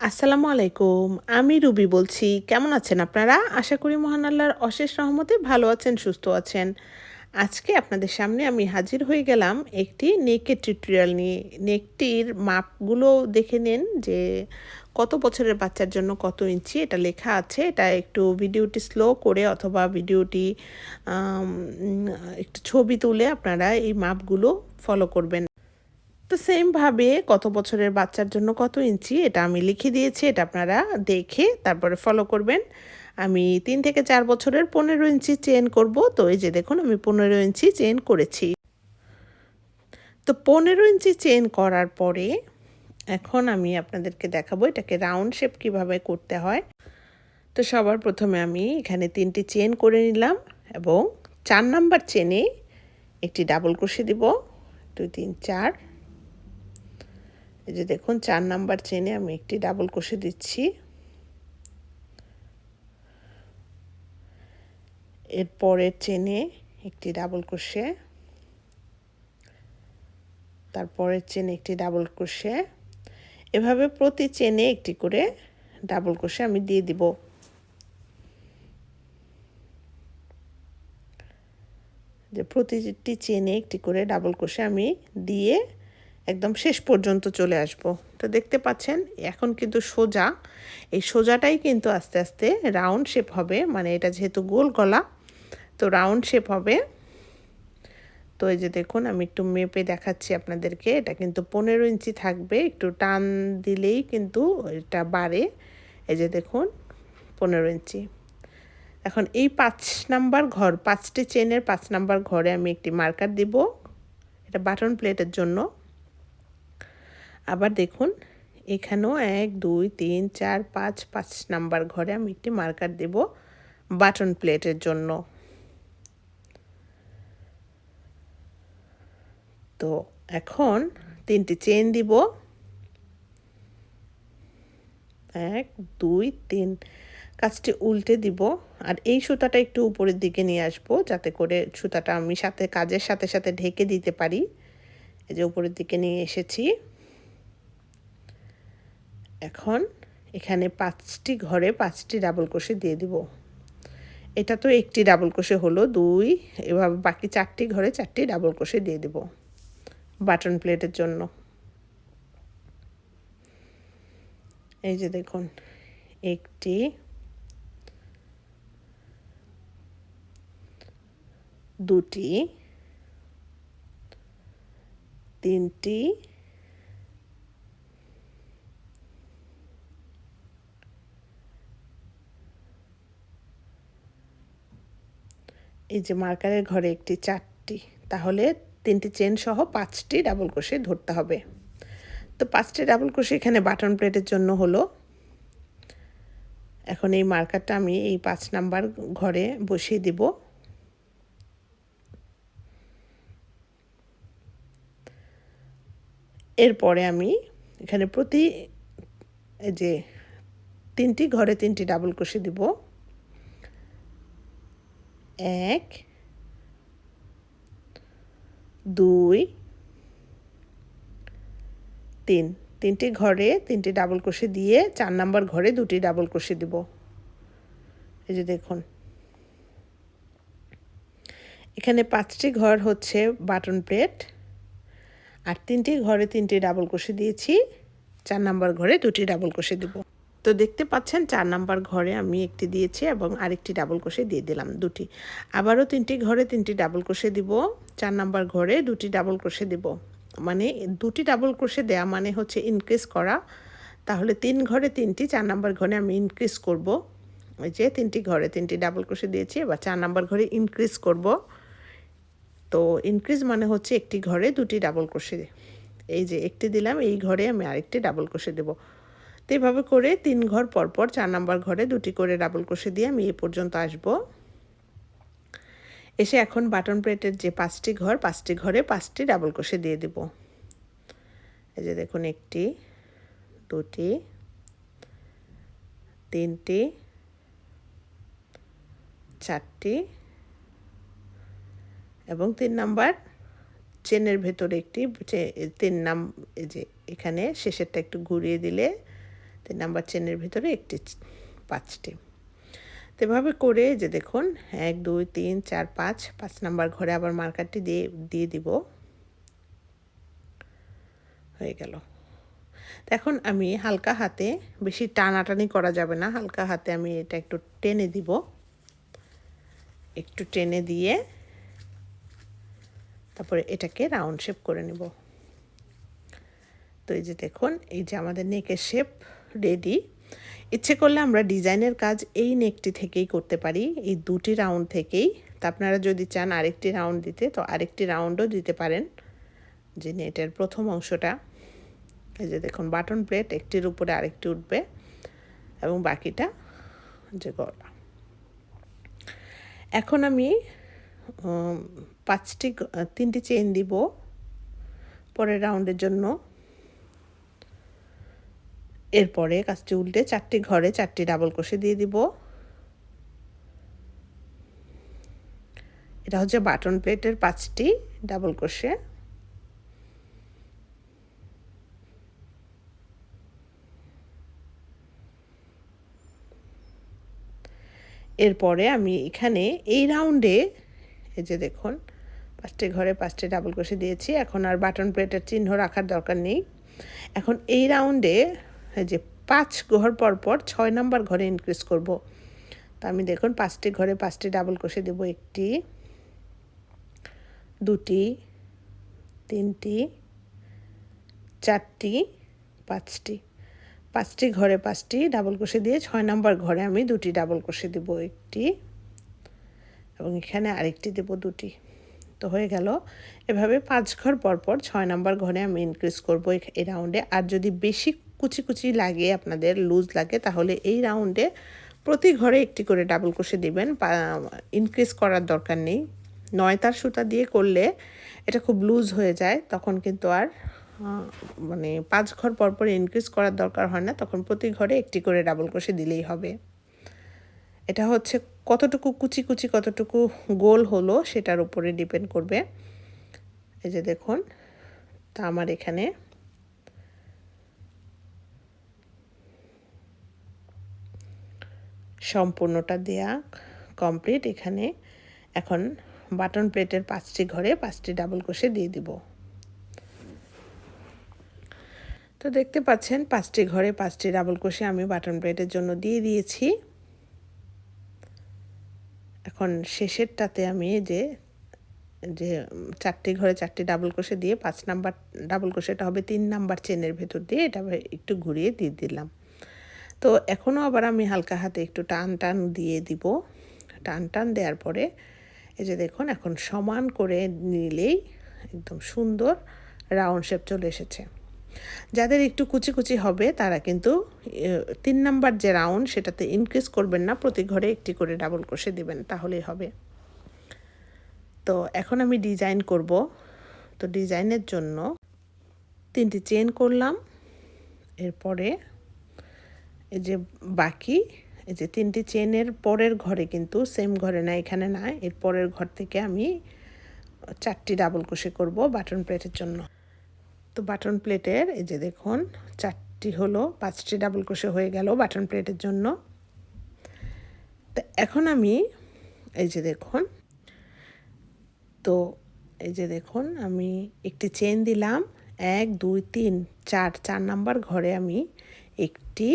আসসালামু আলাইকুম, আমি রুবি বলছি। কেমন আছেন আপনারা? আশা করি মহান আল্লাহর অশেষ রহমতে ভালো আছেন, সুস্থ আছেন। আজকে আপনাদের সামনে আমি হাজির হয়ে গেলাম একটি নেকের টিউটোরিয়াল নিয়ে। নেকটির মাপগুলো দেখে নেন যে কত বছরের বাচ্চার জন্য কত ইঞ্চি এটা লেখা আছে। এটা একটু ভিডিওটি স্লো করে অথবা ভিডিওটি একটু ছবি তুলে আপনারা এই মাপগুলো ফলো করবেন। তো সেমভাবে কত বছরের বাচ্চার জন্য কত ইঞ্চি, এটা আমি লিখে দিয়েছি, এটা আপনারা দেখে তারপরে ফলো করবেন। আমি তিন থেকে চার বছরের পনেরো ইঞ্চি চেন করব, তো এই যে দেখুন আমি পনেরো ইঞ্চি চেন করেছি। তো পনেরো ইঞ্চি চেন করার পরে এখন আমি আপনাদেরকে দেখাবো এটাকে রাউন্ড শেপ কীভাবে করতে হয়। তো সবার প্রথমে আমি এখানে তিনটি চেন করে নিলাম এবং চার নাম্বার চেনে একটি ডাবল কষে দিব। দুই, তিন, চার এই যে দেখুন, চার নাম্বার চেনে আমি একটি ডাবল কষে দিচ্ছি। এর পরের চেনে একটি ডাবল কষে তারপরের চেনে একটি ডাবল কষে। এভাবে প্রতি চেনে একটি করে ডাবল কষে আমি দিয়ে দিব। যে প্রতিটি চেনে একটি করে ডাবল কষে আমি দিয়ে একদম শেষ পর্যন্ত চলে আসব। তো দেখতে পাচ্ছেন, এখন কিন্তু সোজা। এই সোজাটাই কিন্তু আস্তে আস্তে রাউন্ড শেপ হবে মানে এটা যেহেতু গোল গলা, তো রাউন্ড শেপ হবে। তো এই যে দেখুন, আমি একটু মেপে দেখাচ্ছি আপনাদেরকে, এটা কিন্তু পনেরো ইঞ্চি থাকবে, একটু টান দিলেই কিন্তু এটা বাড়ে। এই যে দেখুন, পনেরো ইঞ্চি। এখন এই পাঁচ নাম্বার ঘর, পাঁচটি চেনের পাঁচ নাম্বার ঘরে আমি একটি মার্কার দিব, এটা বাটন প্লেটের জন্য। আবার দেখুন, এখানেও এক, দুই, তিন, চার, পাঁচ পাঁচ নাম্বার ঘরে আমি একটি মার্কার দেব বাটন প্লেটের জন্য। তো এখন তিনটি চেন দিব। এক, দুই, তিন, কাজটি উল্টে দিব। আর এই সুতাটা একটু উপরের দিকে নিয়ে আসব, যাতে করে সুতাটা আমি সাথে, কাজের সাথে সাথে ঢেকে দিতে পারি। এই যে উপরের দিকে নিয়ে এসেছি। এখন এখানে পাঁচটি ঘরে পাঁচটি ডাবল কোষে দিয়ে দিব। এটা তো একটি ডাবল কোষে হলো দুই, এভাবে বাকি চারটি ঘরে চারটি ডাবল কোষে দিয়ে দেব বাটন প্লেটের জন্য। এই যে দেখুন, একটি, দুটি, তিনটি এই যে মার্কারের ঘরে একটি চারটি, তাহলে তিনটি চেন সহ পাঁচটি ডাবল ক্রোশে ধরতে হবে। তো পাঁচটি ডাবল ক্রোশে এখানে বাটন প্লেটের জন্য হলো, এখন এই মার্কারটা আমি এই পাঁচ নাম্বার ঘরে বসিয়ে দিব। এরপরে আমি এখানে প্রতি যে তিনটি ঘরে তিনটি ডাবল ক্রোশে দিব। এক, দুই, তিন। তিনটি ঘরে তিনটি ডাবল ক্রোশে দিয়ে চার নাম্বার ঘরে দুটি ডাবল ক্রোশে দিব। এই যে দেখুন। এখানে পাঁচটি ঘর হচ্ছে বাটন প্লেট। আর তিনটি ঘরে তিনটি ডাবল ক্রোশে দিয়েছি, চার নাম্বার ঘরে দুটি ডাবল ক্রোশে দেবো। তো দেখতে পাচ্ছেন, চার নাম্বার ঘরে আমি একটি দিয়েছি এবং আরেকটি ডাবল কোষে দিয়ে দিলাম দুটি। আবারও তিনটি ঘরে তিনটি ডাবল কোষে দিব, চার নাম্বার ঘরে দুটি ডাবল কোষে দিব। মানে দুটি ডাবল কোষে দেয়া মানে হচ্ছে ইনক্রিজ করা। তাহলে তিন ঘরে তিনটি, চার নাম্বার ঘরে আমি ইনক্রিজ করব। ওই যে তিনটি ঘরে তিনটি ডাবল কোষে দিয়েছি, এবার চার নাম্বার ঘরে ইনক্রিজ করব। তো ইনক্রিজ মানে হচ্ছে একটি ঘরে দুটি ডাবল কোষে। এই যে একটি দিলাম, এই ঘরে আমি আরেকটি ডাবল কোষে দেবো। তো এভাবে করে তিন ঘর পরপর চার নাম্বার ঘরে দুটি করে ডাবল কষে দিয়ে আমি এ পর্যন্ত আসব। এসে এখন বাটন প্লেটের যে পাঁচটি ঘর, পাঁচটি ঘরে পাঁচটি ডাবল কষে দিয়ে দেব। এই যে দেখুন একটি, দুটি, তিনটি, চারটি এবং তিন নাম্বার চেনের ভেতরে একটি তিন নাম এই যে এখানে শেষেরটা একটু ঘুরিয়ে দিলে তিন নাম্বার চেনের ভিতরে একটি পাঁচটি তো এভাবে করে যে দেখুন, এক, দুই, তিন, চার, পাঁচ পাঁচ নাম্বার ঘরে আবার মার্কারটি দিয়ে দিয়ে দিব। হয়ে গেল। এখন আমি হালকা হাতে, বেশি টানাটানি করা যাবে না, হালকা হাতে আমি এটা একটু টেনে দিব। একটু টেনে দিয়ে তারপরে এটাকে রাউন্ড শেপ করে নেব। তো এই যে দেখুন, এই যে আমাদের নেকের শেপ রেডি ইচ্ছে করলে আমরা ডিজাইনের কাজ এই নেকটি থেকেই করতে পারি, এই দুটি রাউন্ড থেকেই। তা আপনারা যদি চান আরেকটি রাউন্ড দিতে, তো আরেকটি রাউন্ডও দিতে পারেন, যে নেটের প্রথম অংশটা। এই যে দেখুন বাটন প্লেট একটির উপরে আরেকটি উঠবে এবং বাকিটা যে গলা। এখন আমি পাঁচটি তিনটি চেন দিব, পরের রাউন্ডের জন্য। এরপরে কাজটি উল্টে চারটি ঘরে চারটি ডাবল কষে দিয়ে দিব। এটা হচ্ছে বাটন প্লেটের পাঁচটি ডাবল কষে। এরপরে আমি এখানে এই রাউন্ডে, এই যে দেখুন, পাঁচটি ঘরে পাঁচটি ডাবল কষে দিয়েছি। এখন আর বাটন প্লেটের চিহ্ন রাখার দরকার নেই। এখন এই রাউন্ডে যে পাঁচ ঘর পর পর ছয় নাম্বার ঘরে ইনক্রিজ করব। তো আমি দেখুন পাঁচটি ঘরে পাঁচটি ডাবল কষে দেব একটি, দুটি, তিনটি, চারটি, পাঁচটি। পাঁচটি ঘরে পাঁচটি ডাবল কষে দিয়ে ছয় নাম্বার ঘরে আমি দুটি ডাবল কষে দেব একটি, এবং এখানে আরেকটি দেব দুটি। তো হয়ে গেল। এভাবে পাঁচ ঘর পর পর ছয় নাম্বার ঘরে আমি ইনক্রিজ করব এই রাউন্ডে আর যদি বেশি কুচি কুচি লাগে আপনাদের লুজ লাগে, তাহলে এই রাউন্ডে প্রতি ঘরে একটি করে ডাবল কষে দিবেন। ইনক্রিজ করার দরকার নেই। নয় তার সুতা দিয়ে করলে এটা খুব লুজ হয়ে যায়, তখন কিন্তু আর মানে পাঁচ ঘর পরপর ইনক্রিজ করার দরকার হয় না, তখন প্রতি ঘরে একটি করে ডাবল কষে দিলেই হবে। এটা হচ্ছে কতটুকু কুচি কুচি, কতটুকু গোল হলো, সেটার উপরে ডিপেন্ড করবে। এই যে দেখুন, তা আমার এখানে সম্পূর্ণটা দেয়া কমপ্লিট এখানে এখন বাটন প্লেটের পাঁচটি ঘরে পাঁচটি ডাবল কোষে দিয়ে দিব। তো দেখতে পাচ্ছেন, পাঁচটি ঘরে পাঁচটি ডাবল কোষে আমি বাটন প্লেটের জন্য দিয়ে দিয়েছি। এখন শেষেরটাতে আমি যে যে চারটি ঘরে চারটি ডাবল কোষে দিয়ে পাঁচ নাম্বার ডাবল কষেটা হবে তিন নাম্বার চেনের ভেতর দিয়ে, এটা একটু ঘুরিয়ে দিয়ে দিলাম। তো এখনও আবার আমি হালকা হাতে একটু টান টান দিয়ে দিব। টান টান দেওয়ার পরে এই যে দেখুন, এখন সমান করে নিলেই একদম সুন্দর রাউন্ড শেপ চলে এসেছে। যাদের একটু কুচি কুচি হবে, তারা কিন্তু তিন নাম্বার যে রাউন্ড, সেটাতে ইনক্রিজ করবেন না, প্রতি ঘরে একটি করে ডাবল কষে দিবেন, তাহলেই হবে। তো এখন আমি ডিজাইন করব। তো ডিজাইনের জন্য তিনটি চেন করলাম। এরপরে এই যে বাকি, এই যে তিনটি চেনের পরের ঘরে কিন্তু সেম ঘরে না, এখানে না, এর পরের ঘর থেকে আমি চারটি ডাবল কুশি করব বাটন প্লেটের জন্য। তো বাটন প্লেটের, এই যে দেখুন, চারটি হলো, পাঁচটি ডাবল কুশি হয়ে গেল বাটন প্লেটের জন্য। তো এখন আমি, এই যে দেখুন, তো এই যে দেখুন, আমি একটি চেন দিলাম। এক, দুই, তিন, চার চার নাম্বার ঘরে আমি একটি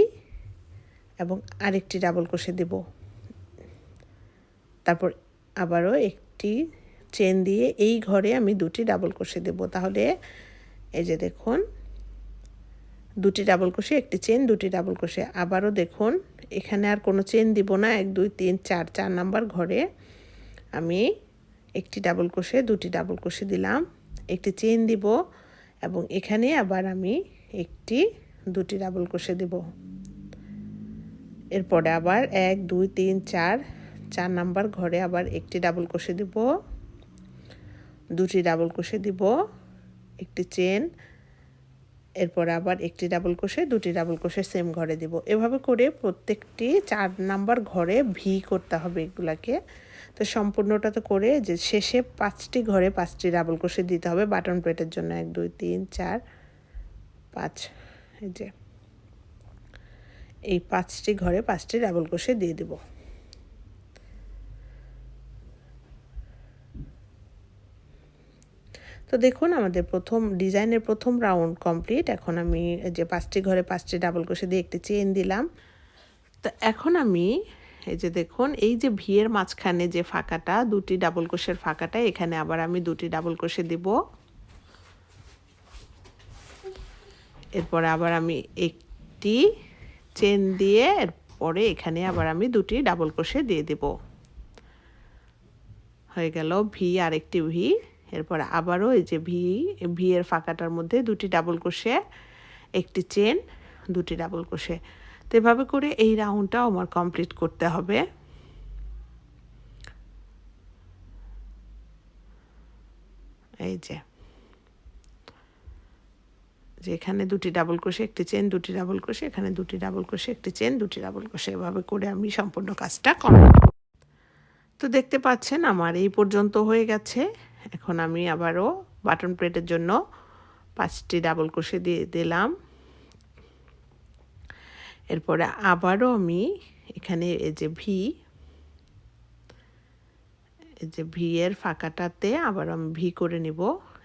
এবং আরেকটি ডাবল কষে দেব। তারপর আবারও একটি চেন দিয়ে এই ঘরে আমি দুটি ডাবল কষে দেব। তাহলে এই যে দেখুন, দুটি ডাবল কষে, একটি চেন, দুটি ডাবল কষে। আবারও দেখুন, এখানে আর কোনো চেন দিব না। এক, দুই, তিন, চার চার নাম্বার ঘরে আমি একটি ডাবল কষে, দুটি ডাবল কষে দিলাম। একটি চেন দিব এবং এখানে আবার আমি একটি, দুটি ডাবল কষে দেব। এরপরে আবার এক, দুই, তিন, চার চার নাম্বার ঘরে আবার একটি ডাবল কষে দিব। দুটি ডাবল কষে দিব, একটি চেন এরপর আবার একটি ডাবল কষে, দুটি ডাবল কষে সেম ঘরে দিব। এভাবে করে প্রত্যেকটি চার নাম্বার ঘরে ভি করতে হবে এগুলাকে। তো সম্পূর্ণটা তো করে যে শেষে পাঁচটি ঘরে পাঁচটি ডাবল কষে দিতে হবে বাটন প্লেটের জন্য। এক, দুই, তিন, চার, পাঁচ, এই যে। এই পাঁচটি ঘরে পাঁচটি ডাবল ক্রোশে দিয়ে দেব। তো দেখুন, আমাদের প্রথম ডিজাইনের প্রথম রাউন্ড কমপ্লিট। এখন আমি যে পাঁচটি ঘরে পাঁচটি ডাবল ক্রোশে দিয়ে একটি চেন দিলাম। তো এখন আমি এই যে দেখুন, এই যে ভিয়ের মাঝখানে যে ফাঁকাটা, দুটি ডাবল ক্রোশের ফাঁকাটা, এখানে আবার আমি দুটি ডাবল ক্রোশে দিব। এরপরে আবার আমি একটি চেন দিয়ে এরপরে এখানে আবার আমি দুটি ডাবল ক্রোশে দিয়ে দেব। হয়ে গেল ভি আর একটি ভি এরপর আবারও এই যে ভি ভি এর ফাঁকাটার মধ্যে দুটি ডাবল ক্রোশে একটি চেন দুটি ডাবল ক্রোশে তো এভাবে করে এই রাউন্ডটাও আমার কমপ্লিট করতে হবে। এই যে। যে এখানে দুটি ডাবল ক্রোশে একটি চেন দুটি ডাবল ক্রোশে এখানে দুটি ডাবল ক্রোশে একটি চেন দুটি ডাবল ক্রোশে এভাবে করে আমি সম্পূর্ণ কাজটা কমপ্লিট তো দেখতে পাচ্ছেন আমার এই পর্যন্ত হয়ে গেছে। এখন আমি আবারও বাটন প্লেটের জন্য পাঁচটি ডাবল ক্রোশে দিয়ে দিলাম। এরপরে আবারও আমি এখানে এই যে ভি এই যে ভি এর ফাঁকাটাতে আবার আমি ভি করে নিব।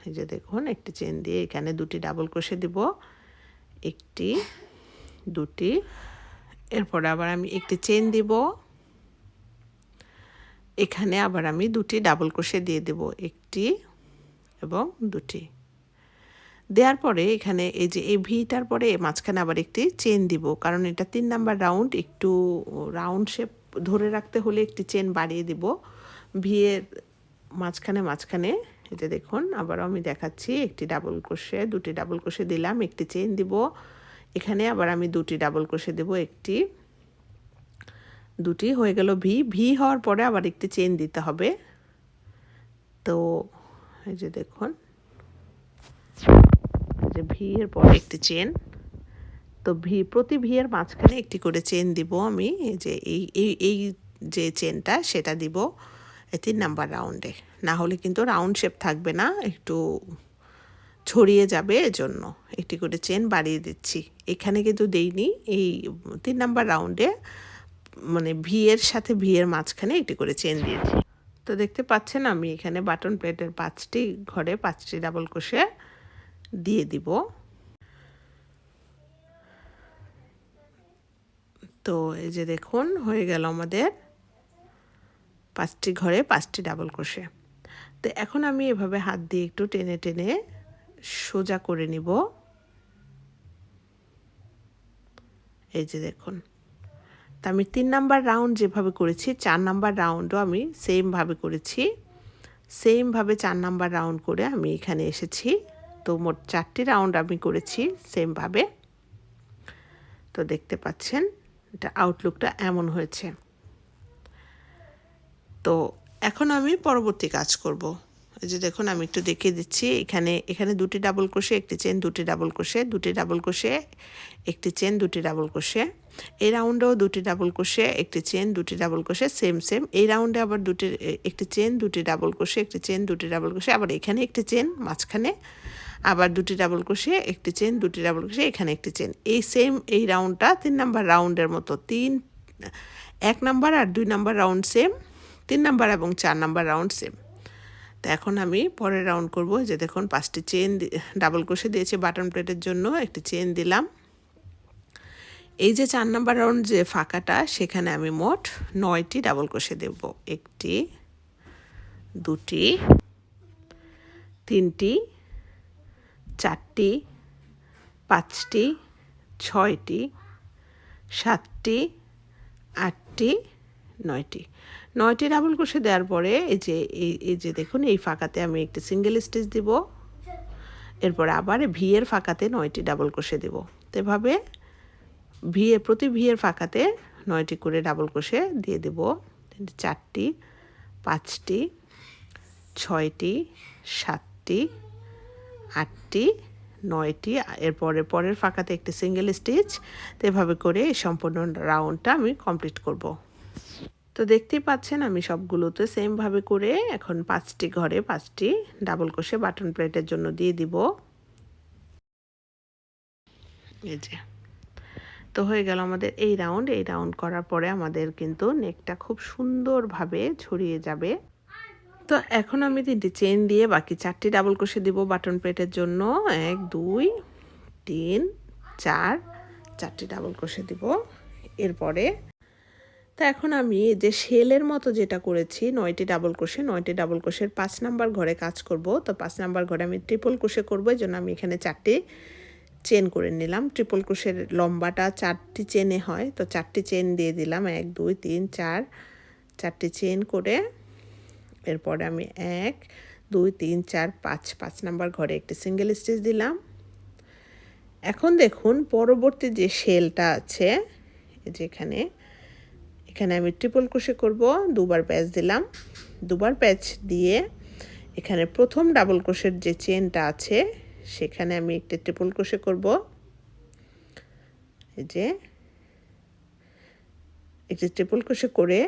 এই যে দেখুন, একটি চেন দিয়ে এখানে দুটি ডাবল ক্রোশে দিব। একটি, দুটি, এরপরে আবার আমি একটি চেন দিব। এখানে আবার আমি দুটি ডাবল ক্রোশে দিয়ে দেব, একটি এবং দুটি। দেওয়ার পরে এখানে এই যে এই ভিটার পরে মাঝখানে আবার একটি চেন দিব, কারণ এটা তিন নাম্বার রাউন্ড একটু রাউন্ড শেপ ধরে রাখতে হলে একটি চেন বাড়িয়ে দিব। ভিয়ের মাঝখানে মাঝখানে যে দেখুন আবার আমি দেখাচ্ছি একটি ডাবল ক্রোশে দুটি ডাবল ক্রোশে দিলাম, একটি চেন দিব। এখানে আবার আমি দুটি ডাবল ক্রোশে দেব, একটি, দুটি হয়ে গেল ভি ভি হওয়ার পরে আবার একটি চেন দিতে হবে। তো এই যে দেখুন যে ভি এর পরে একটি চেন তো ভি প্রতি ভি এর মাঝখানে একটি করে চেন দিব আমি। এই যে এই এই যে চেনটা সেটা দিব। তিন নাম্বার রাউন্ডে না হলে কিন্তু রাউন্ড শেপ থাকবে না, একটু ছড়িয়ে যাবে, এজন্য একটি করে চেন বাড়িয়ে দিচ্ছি। এখানে কিন্তু দেইনি, এই তিন নাম্বার রাউন্ডে মানে ভি এর সাথে ভি এর মাঝখানে একটি করে চেন দিয়েছি। তো দেখতে পাচ্ছেন আমি এখানে বাটন প্লেটের পাঁচটি ঘরে পাঁচটি ডাবল কষে দিয়ে দিব। তো এই যে দেখুন, হয়ে গেল আমাদের পাঁচটি ঘরে পাঁচটি ডাবল ক্রোশে। তো এখন আমি এভাবে হাত দিয়ে একটু টেনে টেনে সোজা করে নিব। এই যে দেখুন। তা আমি তিন নাম্বার রাউন্ড যেভাবে করেছি, চার নাম্বার রাউন্ডও আমি সেমভাবে করেছি। সেমভাবে চার নাম্বার রাউন্ড করে আমি এখানে এসেছি। তো মোট চারটি রাউন্ড আমি করেছি সেমভাবে। তো দেখতে পাচ্ছেন, এটা আউটলুকটা এমন হয়েছে। তো এখন আমি পরবর্তী কাজ করব এই যে দেখুন আমি একটু দেখিয়ে দিচ্ছি এখানে এখানে দুটি ডাবল কোষে একটি চেন দুটি ডাবল কোষে দুটি ডাবল কোষে একটি চেন দুটি ডাবল কোষে এই রাউন্ডেও দুটি ডাবল কোষে একটি চেন দুটি ডাবল কোষে সেম সেম এই রাউন্ডে আবার দুটি একটি চেন দুটি ডাবল কোষে একটি চেন দুটি ডাবল কোষে আবার এখানে একটি চেন মাঝখানে আবার দুটি ডাবল কোষে একটি চেন দুটি ডাবল কোষে এখানে একটি চেন এই সেম এই রাউন্ডটা তিন নাম্বার রাউন্ডের মতো তিন এক নাম্বার আর দুই নাম্বার রাউন্ড সেম তিন নাম্বার এবং চার নাম্বার রাউন্ড সেম তো এখন আমি পরের রাউন্ড করব যে দেখুন, পাঁচটি চেন ডাবল কোষে দিয়েছি বাটন প্লেটের জন্য একটি চেন দিলাম। এই যে চার নাম্বার রাউন্ড যে ফাঁকাটা, সেখানে আমি মোট নয়টি ডাবল কোষে দেব। একটি, দুটি, তিনটি, চারটি, পাঁচটি, ছয়টি, সাতটি, আটটি, নয়টি। নয়টি ডাবল ক্রোশে দেওয়ার পরে এই যে, এই এই যে দেখুন, এই ফাঁকাতে আমি একটি সিঙ্গেল স্টিচ দিব। এরপর আবার ভি এর ফাঁকাতে নয়টি ডাবল ক্রোশে দেব। তো এভাবে ভি এর প্রতি ভি এর ফাঁকাতে নয়টি করে ডাবল ক্রোশে দিয়ে দেব। চারটি, পাঁচটি, ছয়টি, সাতটি, আটটি, নয়টি, এরপরে পরের ফাঁকাতে একটি সিঙ্গেল স্টিচ তো এভাবে করে এই সম্পূর্ণ রাউন্ডটা আমি কমপ্লিট করব। তো দেখতেই পাচ্ছেন আমি সবগুলোতে সেমভাবে করে এখন পাঁচটি ঘরে পাঁচটি ডাবল কষে বাটন প্লেটের জন্য দিয়ে দিব। এই যে। তো হয়ে গেল আমাদের এই রাউন্ড এই রাউন্ড করার পরে আমাদের কিন্তু নেকটা খুব সুন্দরভাবে ছড়িয়ে যাবে। তো এখন আমি তিনটি চেন দিয়ে বাকি চারটি ডাবল কষে দিব বাটন প্লেটের জন্য। এক, দুই, তিন, চার, চারটি ডাবল কষে দিব। এরপরে তো এখন আমি যে শেলের মতো যেটা করেছি, নয়টি ডাবল কোষে, নয়টি ডাবল কোষের পাঁচ নাম্বার ঘরে কাজ করব। তো পাঁচ নাম্বার ঘরে আমি ট্রিপল কোষে করব, এই জন্য আমি এখানে চারটি চেন করে নিলাম। ট্রিপল কোষের লম্বাটা চারটি চেনে হয়। তো চারটি চেন দিয়ে দিলাম, এক, দুই, তিন, চার। চারটি চেন করে এরপরে আমি এক, দুই, তিন, চার, পাঁচ পাঁচ নাম্বার ঘরে একটি সিঙ্গেল স্টিচ দিলাম। এখন দেখুন, পরবর্তী যে শেলটা আছে যেখানে এখানে আমি ট্রিপল ক্রোশে করব, দুবার প্যাচ দিলাম। দুবার প্যাচ দিয়ে এখানে প্রথম ডাবল ক্রোশের যে চেনটা আছে, সেখানে আমি একটা ট্রিপল ক্রোশে করব। এই যে একটি ট্রিপল ক্রোশে করে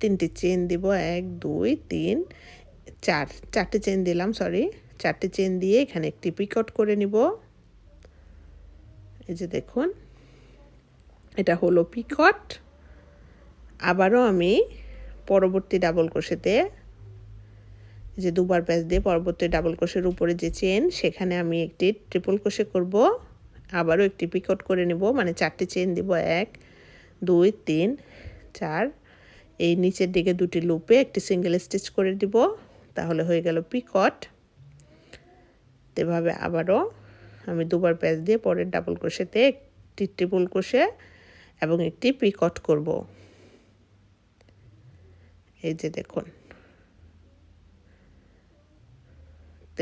তিনটি চেন দিব, এক, দুই, তিন, চার, চারটে চেন দিলাম সরি চারটে চেন দিয়ে এখানে একটি পিকট করে নিব। এই যে দেখুন, এটা হলো পিকট আবারও আমি পরবর্তী ডাবল ক্রোশেতে যে দুবার প্যাচ দিয়ে পরবর্তী ডাবল ক্রোশের উপরে যে চেন সেখানে আমি একটি ট্রিপল ক্রোশে করব। আবারও একটি পিকট করে নেব মানে চারটি চেন দিব, এক, দুই, তিন, চার। এই নিচের দিকে দুটি লুপে একটি সিঙ্গেল স্টিচ করে দিব, তাহলে হয়ে গেল পিকট এভাবে আবারও আমি দুবার প্যাচ দিয়ে পরের ডাবল ক্রোশেতে একটি ট্রিপল ক্রোশে এবং একটি পিকট করব। এই যে দেখুন।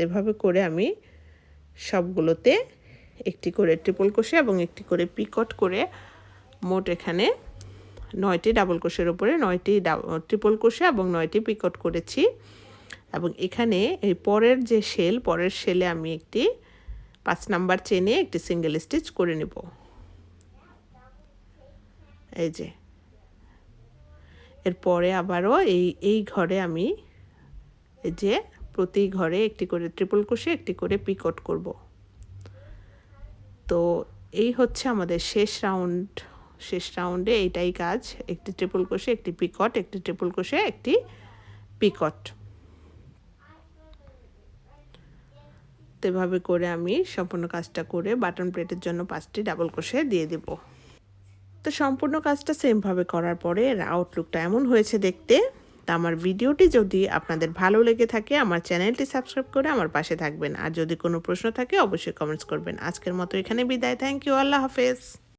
এভাবে করে আমি সবগুলোতে একটি করে ট্রিপল কোষে এবং একটি করে পিকট করে মোট এখানে নয়টি ডাবল কোষের উপরে নয়টি ট্রিপল কোষে এবং নয়টি পিকট করেছি। এবং এখানে এই পরের যে শেল পরের শেলে আমি একটি পাঁচ নাম্বার চেনে একটি সিঙ্গেল স্টিচ করে নেব। এই যে এরপরে আবারও এই এই ঘরে আমি যে প্রতি ঘরে একটি করে ট্রিপল কোষে একটি করে পিকট করব। তো এই হচ্ছে আমাদের শেষ রাউন্ড শেষ রাউন্ডে এইটাই কাজ, একটি ট্রিপল কোষে একটি পিকট একটি ট্রিপল কোষে একটি পিকট এভাবে করে আমি সম্পূর্ণ কাজটা করে বাটন প্লেটের জন্য পাঁচটি ডাবল কোষে দিয়ে দেবো। তো সম্পূর্ণ কাজটা সেমভাবে করার পরে এর আউটলুকটা এমন হয়েছে দেখতে, তা আমার ভিডিওটি যদি আপনাদের ভালো লেগে থাকে, আমার চ্যানেলটি সাবস্ক্রাইব করে আমার পাশে থাকবেন। আর যদি কোনো প্রশ্ন থাকে, অবশ্যই কমেন্টস করবেন। আজকের মতো এখানে বিদায়। থ্যাংক ইউ আল্লাহ হাফেজ।